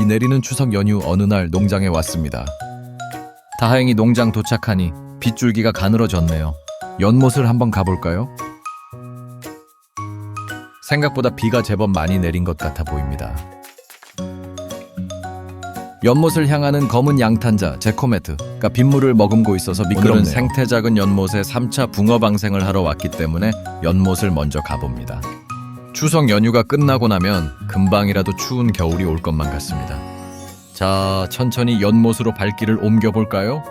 비 내리는 추석 연휴 어느 날 농장에 왔습니다. 다행히 농장 도착하니 빗줄기가 가늘어졌네요. 연못을 한번 가볼까요? 생각보다 비가 제법 많이 내린 것 같아 보입니다. 연못을 향하는 검은 양탄자 제코메트가 빗물을 머금고 있어서. 오늘은 생태 작은 연못에 3차 붕어 방생을 하러 왔기 때문에 연못을 먼저 가봅니다. 추석 연휴가 끝나고 나면 금방이라도 추운 겨울이 올 것만 같습니다. 자, 천천히 연못으로 발길을 옮겨볼까요?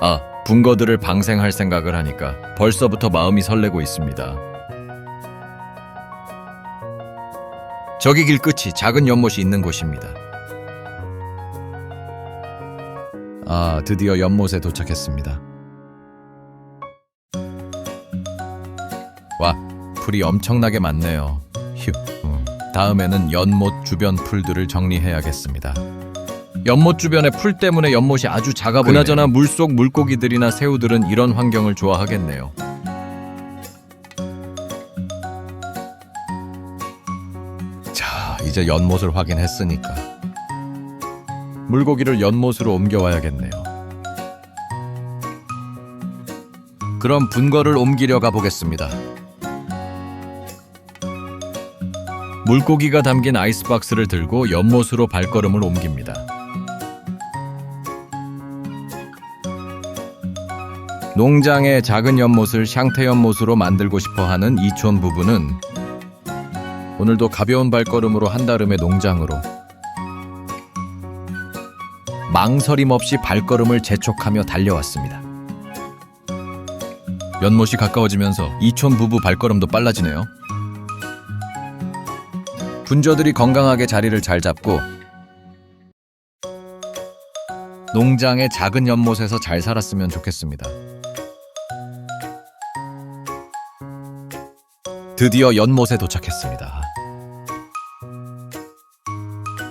아, 붕어들을 방생할 생각을 하니까 벌써부터 마음이 설레고 있습니다. 저기 길 끝이 작은 연못이 있는 곳입니다. 아, 드디어 연못에 도착했습니다. 풀이 엄청나게 많네요. 휴. 음, 다음에는 연못 주변 풀들을 정리해야겠습니다. 연못 주변의 풀 때문에 연못이 아주 작아 보이네요. 그나저나 물속 물고기들이나 새우들은 이런 환경을 좋아하겠네요. 자, 이제 연못을 확인했으니까 물고기를 연못으로 옮겨와야겠네요. 그럼 분거를 옮기려 가보겠습니다. 물고기가 담긴 아이스박스를 들고 연못으로 발걸음을 옮깁니다. 농장의 작은 연못을 샹태 연못으로 만들고 싶어 하는 이촌 부부는 오늘도 가벼운 발걸음으로 한다름의 농장으로 망설임 없이 발걸음을 재촉하며 달려왔습니다. 연못이 가까워지면서 이촌 부부 발걸음도 빨라지네요. 분저들이 건강하게 자리를 잘 잡고 농장의 작은 연못에서 잘 살았으면 좋겠습니다. 드디어 연못에 도착했습니다.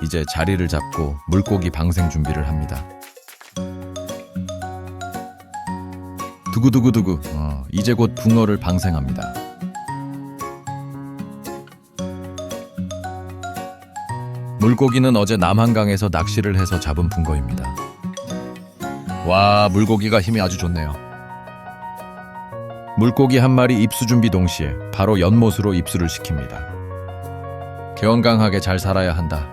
이제 자리를 잡고 물고기 방생 준비를 합니다. 두구두구두구. 어, 이제 곧 붕어를 방생합니다. 물고기는 어제 남한강에서 낚시를 해서 잡은 붕어입니다. 와, 물고기가 힘이 아주 좋네요. 물고기 한 마리 입수 준비 동시에 바로 연못으로 입수를 시킵니다. 건강하게 잘 살아야 한다.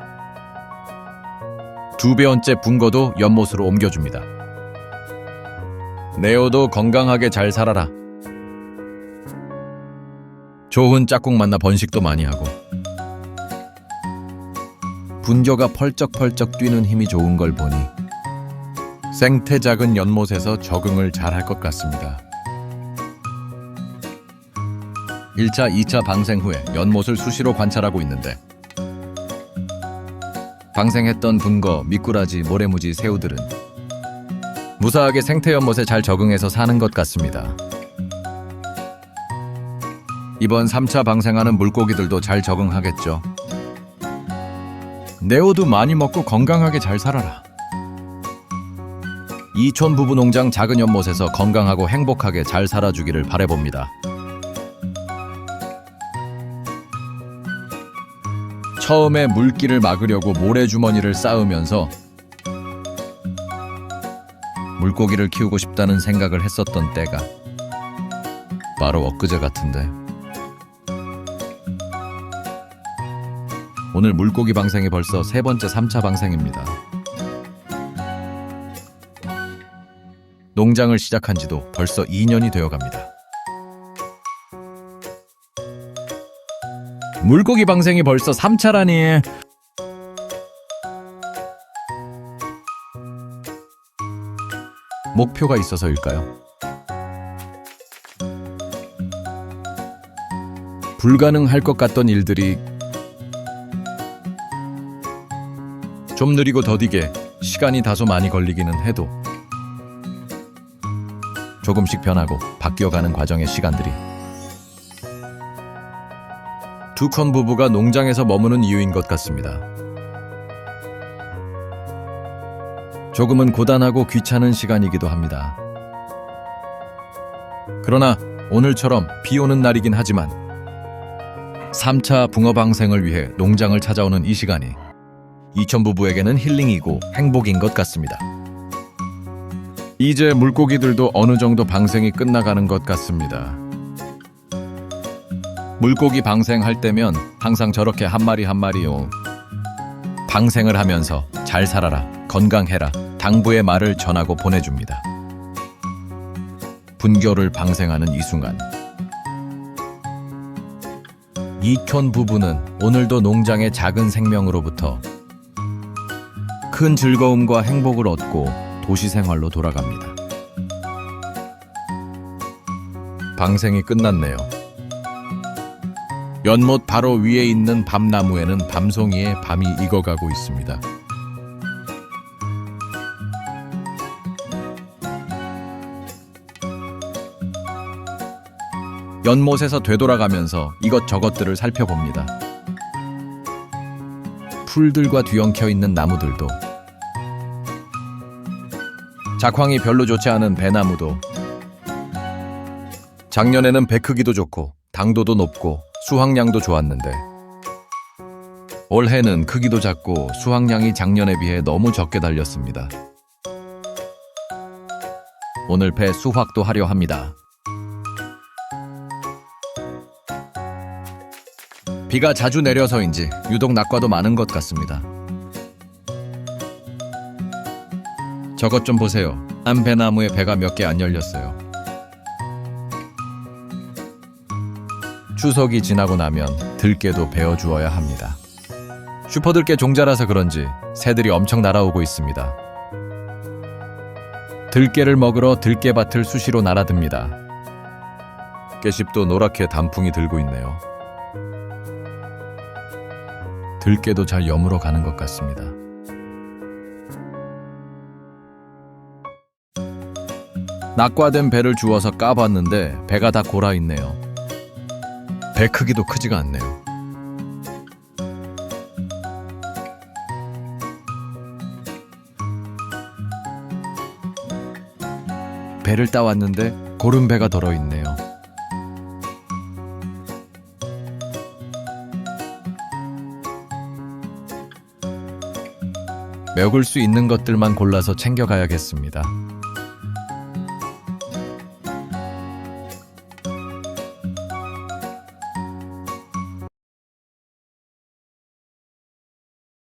두 배원째 붕거도 연못으로 옮겨줍니다. 네오도 건강하게 잘 살아라. 좋은 짝꿍 만나 번식도 많이 하고 분교가 펄쩍펄쩍 뛰는 힘이 좋은 걸 보니 생태 작은 연못에서 적응을 잘 할 것 같습니다. 1차, 2차 방생 후에 연못을 수시로 관찰하고 있는데 방생했던 분거, 미꾸라지, 모래무지, 새우들은 무사하게 생태 연못에 잘 적응해서 사는 것 같습니다. 이번 3차 방생하는 물고기들도 잘 적응하겠죠. 네오도 많이 먹고 건강하게 잘 살아라. 이촌 부부 농장 작은 연못에서 건강하고 행복하게 잘 살아주기를 바래봅니다. 처음에 물기를 막으려고 모래주머니를 쌓으면서 물고기를 키우고 싶다는 생각을 했었던 때가 바로 엊그제 같은데 오늘 물고기 방생이 벌써 세 번째 3차 방생입니다. 농장을 시작한 지도 벌써 2년이 되어 갑니다. 물고기 방생이 벌써 3차라니. 목표가 있어서일까요? 불가능할 것 같던 일들이 좀 느리고 더디게 시간이 다소 많이 걸리기는 해도 조금씩 변하고 바뀌어가는 과정의 시간들이 두컨 부부가 농장에서 머무는 이유인 것 같습니다. 조금은 고단하고 귀찮은 시간이기도 합니다. 그러나 오늘처럼 비 오는 날이긴 하지만 3차 붕어 방생을 위해 농장을 찾아오는 이 시간이 이천 부부에게는 힐링이고 행복인 것 같습니다. 이제 물고기들도 어느 정도 방생이 끝나가는 것 같습니다. 물고기 방생할 때면 항상 저렇게 한 마리 한 마리요. 방생을 하면서 잘 살아라, 건강해라, 당부의 말을 전하고 보내줍니다. 분교를 방생하는 이 순간. 이현 부부는 오늘도 농장의 작은 생명으로부터 큰 즐거움과 행복을 얻고 도시 생활로 돌아갑니다. 방생이 끝났네요. 연못 바로 위에 있는 밤나무에는 밤송이의 밤이 익어가고 있습니다. 연못에서 되돌아가면서 이것저것들을 살펴봅니다. 풀들과 뒤엉켜 있는 나무들도 작황이 별로 좋지 않은 배나무도 작년에는 배 크기도 좋고 당도도 높고 수확량도 좋았는데 올해는 크기도 작고 수확량이 작년에 비해 너무 적게 달렸습니다. 오늘 배 수확도 하려 합니다. 비가 자주 내려서인지 유독 낙과도 많은 것 같습니다. 저것 좀 보세요. 한 배나무에 배가 몇 개 안 열렸어요. 추석이 지나고 나면 들깨도 베어 주어야 합니다. 슈퍼들깨 종자라서 그런지 새들이 엄청 날아오고 있습니다. 들깨를 먹으러 들깨밭을 수시로 날아듭니다. 깨씹도 노랗게 단풍이 들고 있네요. 들깨도 잘 여물어 가는 것 같습니다. 낙과된 배를 주워서 까봤는데 배가 다 골아 있네요. 배 크기도 크지가 않네요. 배를 따왔는데 고른 배가 덜어 있네요. 먹을 수 있는 것들만 골라서 챙겨가야겠습니다.